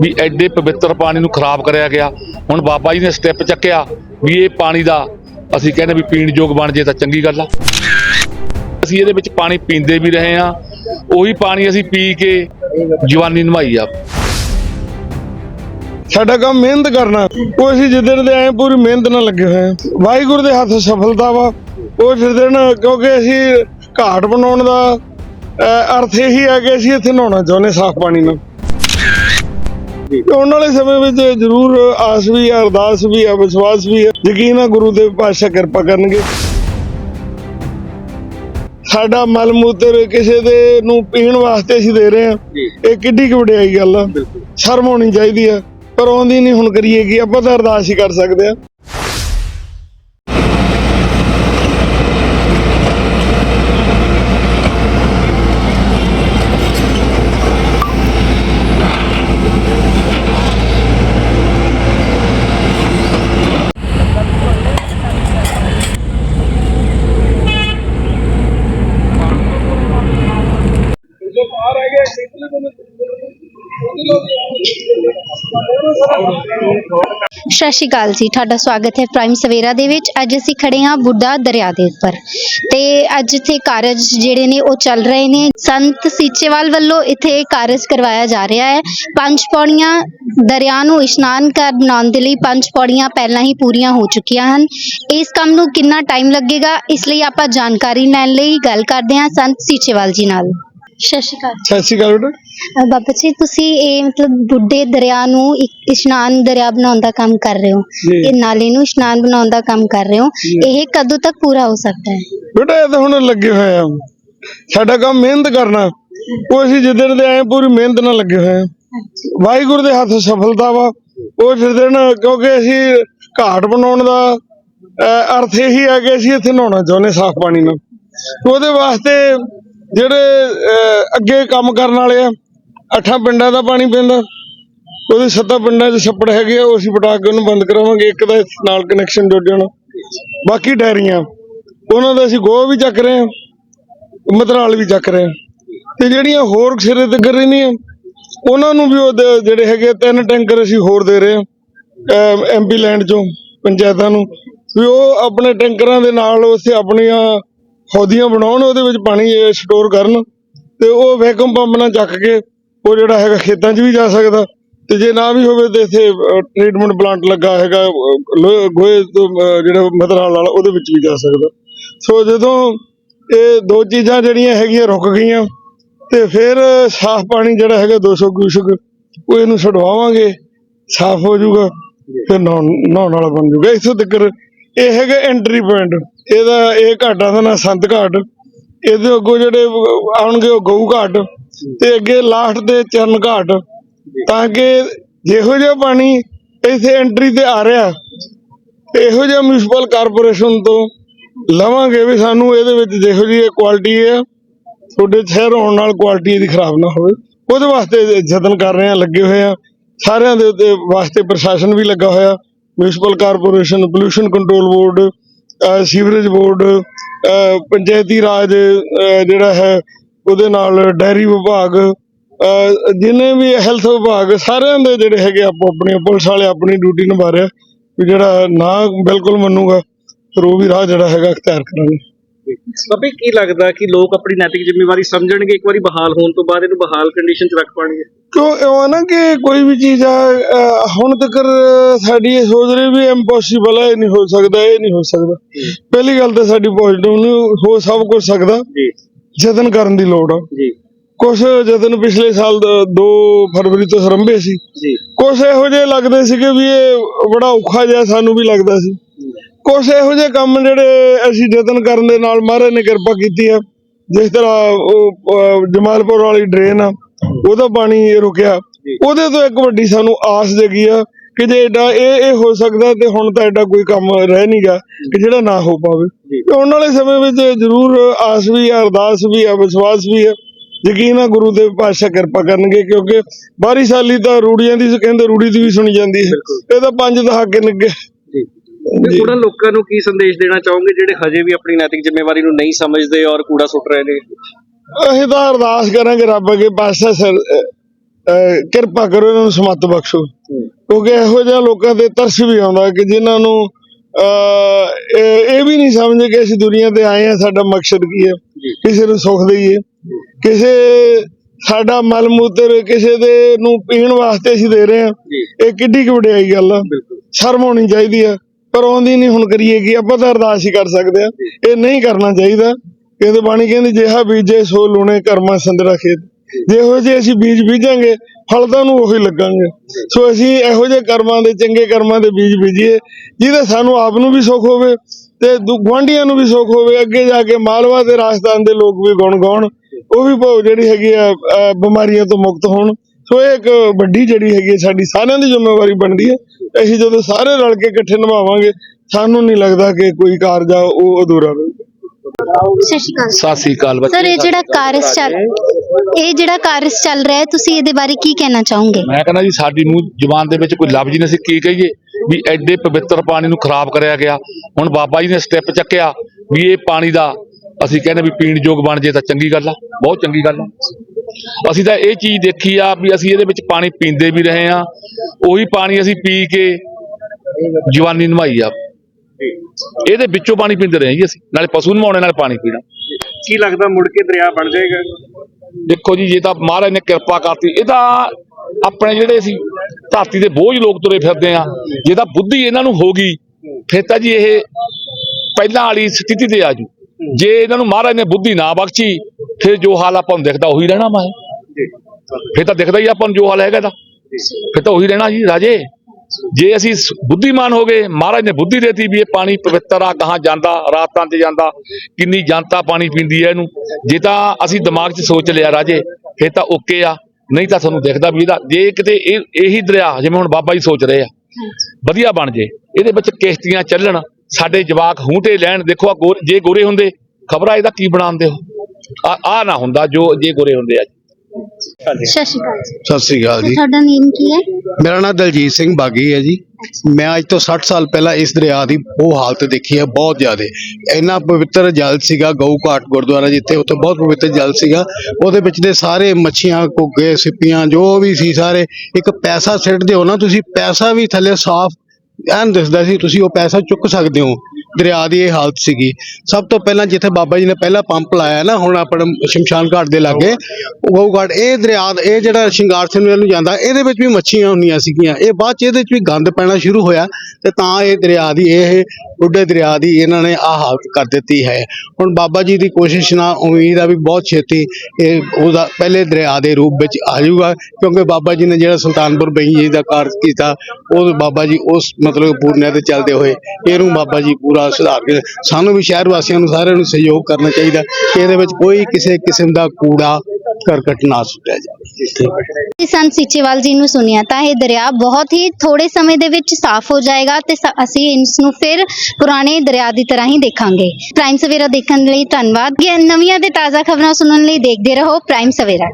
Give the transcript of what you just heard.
ਵੀ ਐਡੇ ਪਵਿੱਤਰ ਪਾਣੀ ਨੂੰ ਖਰਾਬ ਕਰਿਆ ਗਿਆ। ਹੁਣ ਬਾਬਾ ਜੀ ਨੇ ਸਟੈਪ ਚੱਕਿਆ ਵੀ ਇਹ ਪਾਣੀ ਦਾ ਅਸੀਂ ਕਹਿੰਦੇ ਵੀ ਪੀਣ ਯੋਗ ਬਣ ਜੇ ਤਾਂ ਚੰਗੀ ਗੱਲ ਆ। ਅਸੀਂ ਇਹਦੇ ਵਿੱਚ ਪਾਣੀ ਪੀਂਦੇ ਵੀ ਰਹੇ ਆ ਉਹੀ ਪਾਣੀ ਅਸੀਂ ਪੀ ਕੇ ਜਵਾਨੀ ਨਿਭਾਈ ਆ। ਸਾਡਾ ਕੰਮ ਮਿਹਨਤ ਕਰਨਾ। ਉਹ ਅਸੀਂ ਜਿੱਦਣ ਦੇ ਆਏ ਪੂਰੀ ਮਿਹਨਤ ਨਾਲ ਲੱਗੇ ਹੋਏ ਆ ਵਾਹਿਗੁਰੂ ਦੇ ਹੱਥ ਸਫਲਤਾ ਵਾ। ਉਹ ਜਿੱਦਣ ਕਿਉਂਕਿ ਅਸੀਂ ਘਾਟ ਬਣਾਉਣ ਦਾ ਅਰਥ ਇਹੀ ਹੈ ਕਿ ਅਸੀਂ ਇੱਥੇ ਨਹਾਉਣਾ ਚਾਹੁੰਦੇ ਸਾਫ਼ ਪਾਣੀ ਨਾਲ। ਤੇ ਆਉਣ ਵਾਲੇ ਸਮੇਂ ਵਿੱਚ ਜ਼ਰੂਰ ਆਸ ਵੀ ਹੈ ਅਰਦਾਸ ਵੀ ਹੈ ਵਿਸ਼ਵਾਸ ਵੀ ਹੈ। ਯਕੀਨ ਹੈ ਗੁਰੂ ਦੇ ਪਾਤਸ਼ਾਹ ਕਿਰਪਾ ਕਰਨਗੇ। ਸਾਡਾ ਮਲ ਮੂਤਰ ਕਿਸੇ ਦੇ ਨੂੰ ਪੀਣ ਵਾਸਤੇ ਅਸੀਂ ਦੇ ਰਹੇ ਹਾਂ। ਇਹ ਕਿੱਡੀ ਕੁ ਵਡਿਆਈ ਗੱਲ ਆ। ਸ਼ਰਮ ਹੋਣੀ ਚਾਹੀਦੀ ਆ। ਪਰ ਆਉਂਦੀ ਨਹੀਂ ਹੁਣ ਕਰੀਏ ਕੀ? ਆਪਾਂ ਤਾਂ ਅਰਦਾਸ ਹੀ ਕਰ ਸਕਦੇ ਆ। ਸਤਿ ਸ਼੍ਰੀ ਅਕਾਲ ਜੀ। ਤੁਹਾਡਾ ਸਵਾਗਤ ਹੈ ਪ੍ਰਾਈਮ ਸਵੇਰਾ ਦੇ ਵਿੱਚ। ਅੱਜ ਅਸੀਂ ਖੜੇ ਹਾਂ ਬੁੱਢਾ ਦਰਿਆ ਦੇ ਉੱਪਰ। ਤੇ ਅੱਜ ਇੱਥੇ ਕਾਰਜ ਜਿਹੜੇ ਨੇ ਉਹ ਚੱਲ ਰਹੇ ਨੇ। ਸੰਤ ਸੀਚੇਵਾਲ ਵੱਲੋਂ ਇੱਥੇ ਕਾਰਜ ਕਰਵਾਇਆ ਜਾ ਰਿਹਾ ਹੈ। ਪੰਜ ਪੌੜੀਆਂ ਦਰਿਆ ਨੂੰ ਇਸ਼ਨਾਨ ਕਰ ਬਣਾਉਣ ਦੇ ਲਈ ਪੰਜ ਪੌੜੀਆਂ ਪਹਿਲਾਂ ਹੀ ਪੂਰੀਆਂ ਹੋ ਚੁੱਕੀਆਂ ਹਨ। ਇਸ ਕੰਮ ਨੂੰ ਕਿੰਨਾ ਟਾਈਮ ਲੱਗੇਗਾ? ਇਸ ਲਈ ਆਪਾਂ ਜਾਣਕਾਰੀ ਲੈਣ ਲਈ ਗੱਲ ਕਰਦੇ ਹਾਂ ਸੰਤ ਸੀਚੇਵਾਲ ਜੀ ਨਾਲ। ਸਤਿ ਸ਼੍ਰੀ ਅਕਾਲ। ਸਤਿ ਸ਼੍ਰੀ ਅਕਾਲ ਬੇਟਾ। ਅ, ਬਾਬਾ ਜੀ ਤੁਸੀਂ ਇਹ ਮਤਲਬ ਬੁੱਢੇ ਦਰਿਆ ਨੂੰ ਇ- ਇਸ਼ਨਾਨ ਦਰਿਆ ਬਣਾਉਣ ਦਾ ਕੰਮ ਕਰ ਰਹੇ ਹੋ। ਜੀ। ਇਹ ਨਾਲੇ ਨੂੰ ਇਸ਼ਨਾਨ ਬਣਾਉਣ ਦਾ ਕੰਮ ਕਰ ਰਹੇ ਹੋ। ਇਹ ਕਦੋਂ ਤੱਕ ਪੂਰਾ ਹੋ ਸਕਦਾ ਹੈ? ਬੇਟਾ ਇਹ ਤਾਂ ਹੁਣ ਲੱਗੇ ਹੋਏ ਆ। ਸਾਡਾ ਕੰਮ ਮਿਹਨਤ ਕਰਨਾ। ਉਹ ਅਸੀਂ ਜਿੱਦਣ ਦੇ ਆਏ ਪੂਰੀ ਮਿਹਨਤ ਨਾਲ ਲੱਗੇ ਹੋਏ ਆ। ਵਾਹਿਗੁਰੂ ਦੇ ਹੱਥ ਸਫਲਤਾ ਵਾ। ਉਹ ਜਿੱਦਣ ਕਿਉਂਕਿ ਅਸੀਂ ਘਾਟ ਬਣਾਉਣ ਦਾ ਅਹ, ਅਰਥ ਇਹੀ ਹੈ ਕਿ ਅਸੀਂ ਇੱਥੇ ਨਹਾਉਣਾ ਚਾਹੁੰਦੇ ਸਾਫ਼ ਪਾਣੀ ਨਾਲ। ਉਹਦੇ ਵਾਸਤੇ ਜਿਹੜੇ ਅੱਗੇ ਕੰਮ ਕਰਨ ਵਾਲੇ ਆ ਅੱਠਾਂ ਪਿੰਡਾਂ ਦਾ ਪਾਣੀ ਪੈਂਦਾ ਉਹਦੇ ਸੱਤਾਂ ਪਿੰਡਾਂ 'ਚ ਛੱਪੜ ਹੈਗੇ ਆ ਉਹ ਅਸੀਂ ਪਟਾ ਕੇ ਉਹਨੂੰ ਬੰਦ ਕਰਾਵਾਂਗੇ ਇੱਕ ਦਾ ਨਾਲ ਕਨੈਕਸ਼ਨ ਜੁੜ ਜਾਣਾ। ਬਾਕੀ ਡੈਰੀਆਂ ਉਹਨਾਂ ਦਾ ਅਸੀਂ ਗੋਹ ਵੀ ਚੱਕ ਰਹੇ ਹਾਂ ਮਤਰਾਲ ਵੀ ਚੱਕ ਰਹੇ ਹਾਂ ਤੇ ਜਿਹੜੀਆਂ ਹੋਰ ਸਿਰੇ ਤੇ ਕਰ ਰਹੀਆਂ ਉਹਨਾਂ ਨੂੰ ਵੀ ਉਹ ਜਿਹੜੇ ਹੈਗੇ ਆ, ਤਿੰਨ ਟੈਂਕਰ ਅਸੀਂ ਹੋਰ ਦੇ ਰਹੇ ਹਾਂ ਐਮਪੀ ਲੈਂਡ ਚੋਂ ਪੰਚਾਇਤਾਂ ਨੂੰ। ਵੀ ਉਹ ਆਪਣੇ ਟੈਂਕਰਾਂ ਦੇ ਨਾਲ ਉੱਥੇ ਆਪਣੀਆਂ ਹੌਦੀਆਂ ਬਣਾਉਣ ਉਹਦੇ ਵਿੱਚ ਪਾਣੀ ਸਟੋਰ ਕਰਨ ਤੇ ਉਹ ਵੈਕੂਮ ਪੰਪ ਨਾਲ ਚੱਕ ਕੇ ਉਹ ਜਿਹੜਾ ਹੈਗਾ ਖੇਤਾਂ 'ਚ ਵੀ ਜਾ ਸਕਦਾ ਤੇ ਜੇ ਨਾ ਵੀ ਹੋਵੇ ਤੇ ਇੱਥੇ ਟ੍ਰੀਟਮੈਂਟ ਪਲਾਂਟ ਲੱਗਾ ਹੈਗਾ ਅਹ, ਤੋਂ ਜਿਹੜਾ ਮਤਰਾਲ ਵਾਲਾ ਉਹਦੇ ਵਿੱਚ ਵੀ ਜਾ ਸਕਦਾ। ਸੋ ਜਦੋਂ ਇਹ ਦੋ ਚੀਜ਼ਾਂ ਜਿਹੜੀਆਂ ਹੈਗੀਆਂ ਰੁਕ ਗਈਆਂ ਤੇ ਫਿਰ ਸਾਫ਼ ਪਾਣੀ ਜਿਹੜਾ ਹੈਗਾ 200 ਕਿਊਸਕ ਉਹ ਇਹਨੂੰ ਛਡਵਾਵਾਂਗੇ ਸਾਫ਼ ਹੋ ਜਾਊਗਾ ਫਿਰ ਨਹਾਉਣ ਨਹਾਉਣ ਵਾਲਾ ਬਣ ਜਾਊਗਾ। ਇਥੋਂ ਤੱਕ ਇਹ ਹੈਗਾ ਐਂਟਰੀ ਪੁਆਇੰਟ ਇਹਦਾ ਇਹ ਘਾਟਾਂ ਦਾ ਨਾਂ ਸੰਤ ਘਾਟ। ਇਹਦੇ ਅੱਗੋਂ ਜਿਹੜੇ ਆਉਣਗੇ ਉਹ ਗਊ ਘਾਟ ਤੇ ਅੱਗੇ ਲਾਸਟ ਦੇ ਚਰਨ ਘਾਟ। ਤਾਂ ਕਿ ਜਿਹੋ ਜਿਹਾ ਪਾਣੀ ਇੱਥੇ ਐਂਟਰੀ ਤੇ ਆ ਰਿਹਾ, ਇਹੋ ਜਿਹਾ ਮਿਊਨਿਸਪਲ ਕਾਰਪੋਰੇਸ਼ਨ ਤੋਂ ਲਵਾਂਗੇ ਵੀ ਸਾਨੂੰ ਇਹਦੇ ਵਿੱਚ ਜਿਹੋ ਜਿਹੀ ਕੁਆਲਿਟੀ ਹੈ ਤੁਹਾਡੇ ਸ਼ਹਿਰ ਆਉਣ ਨਾਲ ਕੁਆਲਿਟੀ ਇਹਦੀ ਖਰਾਬ ਨਾ ਹੋਵੇ। ਉਹਦੇ ਵਾਸਤੇ ਯਤਨ ਕਰ ਰਹੇ ਆ, ਲੱਗੇ ਹੋਏ ਆ। ਸਾਰਿਆਂ ਦੇ ਉੱਤੇ ਵਾਸਤੇ ਪ੍ਰਸ਼ਾਸਨ ਵੀ ਲੱਗਾ ਹੋਇਆ। Municipal corporation pollution control board sewerage board ਅਹ ਪੰਚਾਇਤੀ ਰਾਜ ਜਿਹੜਾ ਹੈ, ਉਹਦੇ ਨਾਲ ਡੈਰੀ ਵਿਭਾਗ ਅਹ ਜਿੰਨੇ ਵੀ ਹੈਲਥ ਵਿਭਾਗ, ਸਾਰਿਆਂ ਦੇ ਜਿਹੜੇ ਹੈਗੇ ਆਪੋ ਆਪਣੇ ਪੁਲਿਸ ਵਾਲੇ ਆਪਣੀ ਡਿਊਟੀ ਨਿਭਾ ਰਿਹਾ ਵੀ ਜਿਹੜਾ ਨਾ ਬਿਲਕੁਲ ਮੰਨੂਗਾ, ਫਿਰ ਉਹ ਵੀ ਰਾਹ ਜਿਹੜਾ ਹੈਗਾ, ਅਖਤਿਆਰ ਕਰਾਂਗੇ। ਬਾਬੇ ਕੀ ਲੱਗਦਾ ਕਿ ਲੋਕ ਆਪਣੀ ਨੈਤਿਕ ਜ਼ਿੰਮੇਵਾਰੀ ਸਮਝਣਗੇ? ਇੱਕ ਵਾਰੀ ਬਹਾਲ ਹੋਣ ਤੋਂ ਬਾਅਦ ਇਹਨੂੰ ਬਹਾਲ ਕੰਡੀਸ਼ਨ 'ਚ ਰੱਖ ਪਾਣਗੇ ਕਿਉਂ? ਇਹ ਆ ਨਾ ਕਿ ਕੋਈ ਵੀ ਚੀਜ਼ ਆ ਅਹ ਹੁਣ ਤੱਕ ਸਾਡੀ ਇਹ ਸੋਚ ਰਹੀ ਵੀ ਇੰਪੋਸੀਬਲ ਹੈ ਇਹ ਨਹੀਂ ਹੋ ਸਕਦਾ ਇਹ ਨਹੀਂ ਹੋ ਸਕਦਾ। ਪਹਿਲੀ ਗੱਲ ਤਾਂ ਸਾਡੀ ਪੋਜ਼ਿਟਿਵ ਨਹੀਂ ਹੋ ਸਭ ਕੁਝ ਸਕਦਾ। ਜੀ। ਯਤਨ ਕਰਨ ਦੀ ਲੋੜ ਆ। ਜੀ। ਕੁਝ ਯਤਨ ਪਿਛਲੇ ਸਾਲ 2 ਫਰਵਰੀ ਤੋਂ ਸਰੰਭੇ ਸੀ। ਜੀ। ਕੁਝ ਇਹੋ ਜਿਹੇ ਲੱਗਦੇ ਸੀਗੇ ਵੀ ਇਹ ਬੜਾ ਔਖਾ ਜਿਹਾ ਸਾਨੂੰ ਵੀ ਲੱਗਦਾ ਸੀ। ਕੁਝ ਇਹੋ ਜਿਹੇ ਕੰਮ ਜਿਹੜੇ ਅਸੀਂ ਯਤਨ ਕਰਨ ਦੇ ਨਾਲ ਮਹਾਰਾਜ ਨੇ ਕਿਰਪਾ ਕੀਤੀ ਆ। ਜਿਸ ਤਰ੍ਹਾਂ ਉਹ ਜਮਾਲਪੁਰ ਵਾਲੀ ਡਰੇਨ ਆ ਉਹਦਾ ਪਾਣੀ ਰੁਕਿਆ। ਉਹਦੇ ਤੋਂ ਇੱਕ ਵੱਡੀ ਸਾਨੂੰ ਆਸ ਜਗੀ ਆ ਕਿ ਜੇ ਏਡਾ ਇਹ ਇਹ ਹੋ ਸਕਦਾ ਤੇ ਹੁਣ ਤਾਂ ਏਡਾ ਕੋਈ ਕੰਮ ਰਹਿ ਨਹੀਂਗਾ ਕਿ ਜਿਹੜਾ ਨਾ ਹੋ ਪਾਵੇ। ਤੇ ਆਉਣ ਵਾਲੇ ਸਮੇਂ ਵਿੱਚ ਜ਼ਰੂਰ ਆਸ ਵੀ ਆ ਅਰਦਾਸ ਵੀ ਆ ਵਿਸ਼ਵਾਸ ਵੀ ਆ। ਯਕੀਨ ਆ ਗੁਰੂ ਦੇ ਪਾਤਸ਼ਾਹ ਕਿਰਪਾ ਕਰਨਗੇ ਕਿਉਂਕਿ ਬਾਰੀ ਸਾਲੀ ਤਾਂ ਰੂੜੀਆਂ ਦੀ ਕਹਿੰਦੇ ਰੂੜੀ ਦੀ ਵੀ ਸੁਣੀ ਜਾਂਦੀ ਹੈ। ਇਹ ਤਾਂ ਪੰਜ ਦਹਾਕੇ ਲੱਗੇ ਤੇ ਉਹਨਾਂ ਲੋਕਾਂ ਨੂੰ ਕੀ ਸੰਦੇਸ਼ ਦੇਣਾ ਚਾਹੋਗੇ ਜਿਹੜੇ ਹਜੇ ਵੀ ਆਪਣੀ ਨੈਤਿਕ ਜ਼ਿੰਮੇਵਾਰੀ ਨੂੰ ਨਹੀਂ ਸਮਝਦੇ ਔਰ ਕੂੜਾ ਸੁੱਟ ਰਹੇ ਨੇ? ਅਸੀਂ ਤਾਂ ਅਰਦਾਸ ਕਰਾਂਗੇ ਰੱਬ ਅੱਗੇ ਪਾਤਸ਼ਾਹ ਸਰ ਕਿਰਪਾ ਕਰੋ ਇਹਨਾਂ ਨੂੰ ਸਮੱਤ ਬਖਸ਼ੋ। ਕਿਉਂਕਿ ਇਹੋ ਜਿਹੇ ਲੋਕਾਂ ਤੇ ਤਰਸ ਵੀ ਆਉਂਦਾ ਕਿ ਜਿਨ੍ਹਾਂ ਨੂੰ ਇਹ ਵੀ ਨਹੀਂ ਸਮਝਦੇ ਕਿ ਅਸੀਂ ਦੁਨੀਆ ਤੇ ਆਏ ਆ ਸਾਡਾ ਮਕਸਦ ਕੀ ਹੈ? ਕਿਸੇ ਨੂੰ ਸੁੱਖ ਦੇਈਏ। ਕਿਸੇ ਸਾਡਾ ਮਲ ਮੂਤਰ ਕਿਸੇ ਦੇ ਨੂੰ ਪੀਣ ਵਾਸਤੇ ਅਸੀਂ ਦੇ ਰਹੇ ਹਾਂ। ਇਹ ਕਿੱਡੀ ਕੁ ਵਡਿਆਈ ਗੱਲ ਆ। ਸ਼ਰਮ ਹੋਣੀ ਚਾਹੀਦੀ ਆ। ਪਰ ਆਉਂਦੀ ਨਹੀਂ ਹੁਣ ਕਰੀਏ ਕੀ? ਆਪਾਂ ਤਾਂ ਅਰਦਾਸ ਹੀ ਕਰ ਸਕਦੇ ਆ ਇਹ ਨਹੀਂ ਕਰਨਾ ਚਾਹੀਦਾ। ਕਹਿੰਦੇ ਬਾਣੀ ਕਹਿੰਦੀ, ਜਿਹਾ ਬੀਜੇ ਸੋ ਲੂਣੇ ਕਰਮਾ ਸੰਦਰਾ ਖੇਤ। ਜਿਹੋ ਜਿਹੇ ਅਸੀਂ ਬੀਜ ਬੀਜਾਂਗੇ ਫਲ ਤਾਂ ਨੂੰ ਉਹੀ ਲੱਗਾਂਗੇ। ਸੋ ਅਸੀਂ ਇਹੋ ਜਿਹੇ ਕਰਮਾਂ ਦੇ, ਚੰਗੇ ਕਰਮਾਂ ਦੇ ਬੀਜ ਬੀਜੀਏ, ਜਿਹਦੇ ਸਾਨੂੰ ਆਪ ਨੂੰ ਵੀ ਸੁੱਖ ਹੋਵੇ ਤੇ ਦੂ- ਗੁਆਂਢੀਆਂ ਨੂੰ ਵੀ ਸੁੱਖ ਹੋਵੇ, ਅੱਗੇ ਜਾ ਕੇ ਮਾਲਵਾ ਤੇ ਰਾਜਸਥਾਨ ਦੇ ਲੋਕ ਵੀ ਗੁਣ ਗਾਉਣ। ਉਹ ਵੀ ਭਾਉ ਜਿਹੜੀ ਹੈਗੀ ਆ ਬਿਮਾਰੀਆਂ ਤੋਂ ਮੁਕਤ ਹੋਣ। ਸੋ ਇਹ ਇੱਕ ਵੱਡੀ ਜਿਹੜੀ ਹੈਗੀ ਹੈ ਸਾਡੀ ਸਾਰਿਆਂ ਦੀ ਜ਼ਿੰਮੇਵਾਰੀ ਬਣਦੀ ਹੈ। ਅਸੀਂ ਜਦੋਂ ਸਾਰੇ ਰਲ ਕੇ ਇਕੱਠੇ ਨਿਭਾਵਾਂਗੇ ਸਾਨੂੰ ਨਹੀਂ ਲੱਗਦਾ ਕਿ ਕੋਈ ਕਾਰਜ ਆ ਉਹ ਅਧੂਰਾ ਰਹੇਗਾ। ਸਤਿ ਸ਼੍ਰੀ ਅਕਾਲ। ਸਤਿ ਸ੍ਰੀ ਅਕਾਲ ਬੱਚੇ। ਸਰ ਇਹ ਜਿਹੜਾ ਕਾਰਜ ਚੱਲ ਇਹ ਜਿਹੜਾ ਕਾਰਜ ਚੱਲ ਰਿਹਾ ਹੈ ਤੁਸੀਂ ਇਹਦੇ ਬਾਰੇ ਕੀ ਕਹਿਣਾ ਚਾਹੋਗੇ? ਮੈਂ ਕਹਿੰਦਾ ਜੀ ਸਾਡੀ ਮੂੰਹ ਜ਼ੁਬਾਨ ਦੇ ਵਿੱਚ ਕੋਈ ਲਫ਼ਜ਼ ਹੀ ਨਹੀਂ ਸੀ ਕੀ ਕਹੀਏ? ਵੀ ਐਡੇ ਪਵਿੱਤਰ ਪਾਣੀ ਨੂੰ ਖਰਾਬ ਕਰਿਆ ਗਿਆ। ਹੁਣ ਬਾਬਾ ਜੀ ਨੇ ਸਟੈਪ ਚੱਕਿਆ ਵੀ ਇਹ ਪਾਣੀ ਦਾ ਅਸੀਂ ਕਹਿੰਦੇ ਵੀ ਪੀਣ ਯੋਗ ਬਣ ਜੇ ਤਾਂ ਚੰਗੀ ਗੱਲ ਆ ਬਹੁਤ ਚੰਗੀ ਗੱਲ ਆ। ਅਸੀਂ ਤਾਂ ਇਹ ਚੀਜ਼ ਦੇਖੀ ਆ ਵੀ ਅਸੀਂ ਇਹਦੇ ਵਿੱਚ ਪਾਣੀ ਪੀਂਦੇ ਵੀ ਰਹੇ ਆ ਉਹੀ ਪਾਣੀ ਅਸੀਂ ਪੀ ਕੇ ਜਵਾਨੀ ਨਿਭਾਈ ਆ। ਇਹਦੇ ਵਿੱਚੋਂ ਪਾਣੀ ਪੀਂਦੇ ਰਹੇ ਜੀ ਅਸੀਂ ਨਾਲੇ ਪਸ਼ੂ ਨਵਾਉਣੇ ਨਾਲ ਪਾਣੀ ਪੀਣਾ। ਕੀ ਲੱਗਦਾ ਮੁੜ ਕੇ ਦਰਿਆ ਬਣ ਜਾਏਗਾ? ਦੇਖੋ ਜੀ ਜੇ ਤਾਂ ਮਹਾਰਾਜ ਨੇ ਕਿਰਪਾ ਕਰਤੀ ਇਹ ਤਾਂ ਆਪਣੇ ਜਿਹੜੇ ਸੀ ਧਰਤੀ ਦੇ ਬੋਝ ਲੋਕ ਤੁਰੇ ਫਿਰਦੇ ਆ ਜੇ ਤਾਂ ਬੁੱਧੀ ਇਹਨਾਂ ਨੂੰ ਹੋ ਗਈ ਫਿਰ ਤਾਂ ਜੀ ਇਹ ਪਹਿਲਾਂ ਵਾਲੀ ਸਥਿਤੀ ਤੇ ਆਜੂ ਜੇ ਇਹਨਾਂ ਨੂੰ ਮਹਾਰਾਜ ਨੇ ਬੁੱਧੀ ਨਾ ਬਖਸ਼ੀ ਫਿਰ ਜੋ ਹਾਲ ਆਪਾਂ ਨੂੰ ਦਿਖਦਾ ਉਹੀ ਰਹਿਣਾ ਮੈਂ ਫਿਰ ਤਾਂ ਦਿਖਦਾ ਹੀ ਆਪਾਂ ਨੂੰ ਜੋ ਹਾਲ ਹੈਗਾ ਤਾਂ। ਫਿਰ ਤਾਂ ਉਹੀ ਰਹਿਣਾ ਜੀ ਰਾਜੇ। ਜੇ ਅਸੀਂ ਬੁੱਧੀਮਾਨ ਹੋ ਗਏ ਮਹਾਰਾਜ ਨੇ ਬੁੱਧੀ ਦੇਤੀ ਵੀ ਇਹ ਪਾਣੀ ਪਵਿੱਤਰ ਆ ਕਹਾਂ ਜਾਂਦਾ ਰਾਤਾਂ 'ਚ ਜਾਂਦਾ ਕਿੰਨੀ ਜਨਤਾ ਪਾਣੀ ਪੀਂਦੀ ਹੈ ਇਹਨੂੰ। ਜੇ ਤਾਂ ਅਸੀਂ ਦਿਮਾਗ 'ਚ ਸੋਚ ਲਿਆ ਰਾਜੇ ਫਿਰ ਤਾਂ ਓਕੇ ਆ। ਨਹੀਂ ਤਾਂ ਤੁਹਾਨੂੰ ਦਿਖਦਾ ਵੀ ਇਹਦਾ ਜੇ ਕਿਤੇ ਇਹ ਇਹੀ ਦਰਿਆ ਜਿਵੇਂ ਹੁਣ ਬਾਬਾ ਜੀ ਸੋਚ ਰਹੇ ਆ ਵਧੀਆ ਬਣ ਜੇ। ਇਹਦੇ ਵਿੱਚ ਕਿਸ਼ਤੀਆਂ ਚੱਲਣ ਸਾਡੇ ਜਵਾਕ ਹੂੰਟੇ ਲੈਣ ਦੇਖੋ ਆ ਜੇ ਗੋਰੇ ਹੁੰਦੇ ਖਬਰਾਂ ਇਹਦਾ ਕੀ ਬਣਾਉਂਦੇ ਹੋ? ਆ ਆ ਨਾ ਹੁੰਦਾ ਜੋ ਜੇ ਗੋਰੇ ਹੁੰਦੇ ਆ। ਸਤਿ ਸ਼੍ਰੀ ਅਕਾਲ ਜੀ। ਸਤਿ ਸ੍ਰੀ ਅਕਾਲ ਜੀ। ਤੁਹਾਡਾ ਨੇਮ ਕੀ ਹੈ? ਮੇਰਾ ਨਾਮ ਦਲਜੀਤ ਸਿੰਘ ਬਾਗੀ ਹੈ ਜੀ। ਮੈਂ ਅੱਜ ਤੋਂ 60 ਸਾਲ ਪਹਿਲਾਂ ਇਸ ਦਰਿਆ ਦੀ ਉਹ ਹਾਲਤ ਦੇਖੀ ਹੈ ਬਹੁਤ ਜ਼ਿਆਦਾ। ਇੰਨਾ ਪਵਿੱਤਰ ਜਲ ਸੀਗਾ ਗਊ ਘਾਟ ਗੁਰਦੁਆਰਾ ਜਿੱਥੇ ਉੱਥੇ ਬਹੁਤ ਪਵਿੱਤਰ ਜਲ ਸੀਗਾ। ਉਹਦੇ ਵਿੱਚ ਦੇ ਸਾਰੇ ਮੱਛੀਆਂ ਘੁੱਗੇ ਸਿੱਪੀਆਂ ਜੋ ਵੀ ਸੀ ਸਾਰੇ ਇੱਕ ਪੈਸਾ ਸਿੱਟਦੇ ਹੋ ਨਾ ਤੁਸੀਂ ਪੈਸਾ ਵੀ ਥੱਲੇ ਸਾਫ਼ ਐਨ ਦਿਸਦਾ ਸੀ ਤੁਸੀਂ ਉਹ ਪੈਸਾ ਚੁੱਕ ਸਕਦੇ ਹੋ। ਦਰਿਆ ਦੀ ਇਹ ਹਾਲਤ ਸੀਗੀ। ਸਭ ਤੋਂ ਪਹਿਲਾਂ ਜਿੱਥੇ ਬਾਬਾ ਜੀ ਨੇ ਪਹਿਲਾ ਪੰਪ ਲਾਇਆ ਨਾ, ਹੁਣ ਆਪਣਾ ਸ਼ਮਸ਼ਾਨ ਘਾਟ ਦੇ ਲਾਗੇ ਗਊ ਘਾਟ, ਇਹ ਦਰਿਆ, ਇਹ ਜਿਹੜਾ ਸ਼ਿੰਗਾਰ ਸਿੰਘ ਨੂੰ ਜਾਂਦਾ, ਇਹਦੇ ਵਿੱਚ ਵੀ ਮੱਛੀਆਂ ਹੁੰਦੀਆਂ ਸੀਗੀਆਂ। ਇਹ ਬਾਅਦ ਚ ਇਹਦੇ ਵਿੱਚ ਵੀ ਗੰਦ ਪੈਣਾ ਸ਼ੁਰੂ ਹੋਇਆ ਤੇ ਤਾਂ ਇਹ ਦਰਿਆ ਦੀ, ਇਹ ਬੁੱਢੇ ਦਰਿਆ ਦੀ ਇਹਨਾਂ ਨੇ ਆਹ ਹਾਲਤ ਕਰ ਦਿੱਤੀ ਹੈ। ਹੁਣ ਬਾਬਾ ਜੀ ਦੀ ਕੋਸ਼ਿਸ਼ ਨਾਲ ਉਮੀਦ ਆ ਵੀ ਬਹੁਤ ਛੇਤੀ ਇਹ ਉਹਦਾ ਪਹਿਲੇ ਦਰਿਆ ਦੇ ਰੂਪ ਵਿੱਚ ਆ ਜਾਊਗਾ, ਕਿਉਂਕਿ ਬਾਬਾ ਜੀ ਨੇ ਜਿਹੜਾ ਸੁਲਤਾਨਪੁਰ ਬਈ ਜੀ ਦਾ ਕਾਰਜ ਕੀਤਾ, ਉਹ ਬਾਬਾ ਜੀ ਉਸ ਮਤਲਬ ਪੂਰਨਿਆ ਤੇ ਚੱਲਦੇ ਹੋਏ, ਇਹਨੂੰ ਬਾਬਾ ਜੀ ਪੂਰਾ ਸੁਧਾਰ ਕੇ ਸਾਨੂੰ ਵੀ ਸ਼ਹਿਰ ਵਾਸੀਆਂ ਨੂੰ ਸਾਰਿਆਂ ਨੂੰ ਸਹਿਯੋਗ ਕਰਨਾ ਚਾਹੀਦਾ ਕਿ ਇਹਦੇ ਵਿੱਚ ਕੋਈ ਕਿਸੇ ਕਿਸਮ ਦਾ ਕੂੜਾ ਕਰਕਟ ਨਾ ਸੁੱਟਿਆ ਜਾਵੇ। ਜੀ, ਸੰਤ ਸੀਚੇਵਾਲ ਜੀ ਨੂੰ ਸੁਣਿਆ ਤਾਂ ਇਹ ਦਰਿਆ ਬਹੁਤ ਹੀ ਥੋੜੇ ਸਮੇਂ ਦੇ ਵਿੱਚ ਸਾਫ਼ ਹੋ ਜਾਏਗਾ ਤੇ ਅਸੀਂ ਇਸ ਨੂੰ ਫਿਰ ਪੁਰਾਣੇ ਦਰਿਆ ਦੀ ਤਰ੍ਹਾਂ ਹੀ ਦੇਖਾਂਗੇ। ਪ੍ਰਾਈਮ ਸਵੇਰਾ ਦੇਖਣ ਲਈ ਧੰਨਵਾਦ। ਨਵੀਆਂ ਤੇ ਤਾਜ਼ਾ ਖਬਰਾਂ ਸੁਣਨ ਲਈ ਦੇਖਦੇ ਰਹੋ ਪ੍ਰਾਈਮ ਸਵੇਰਾ।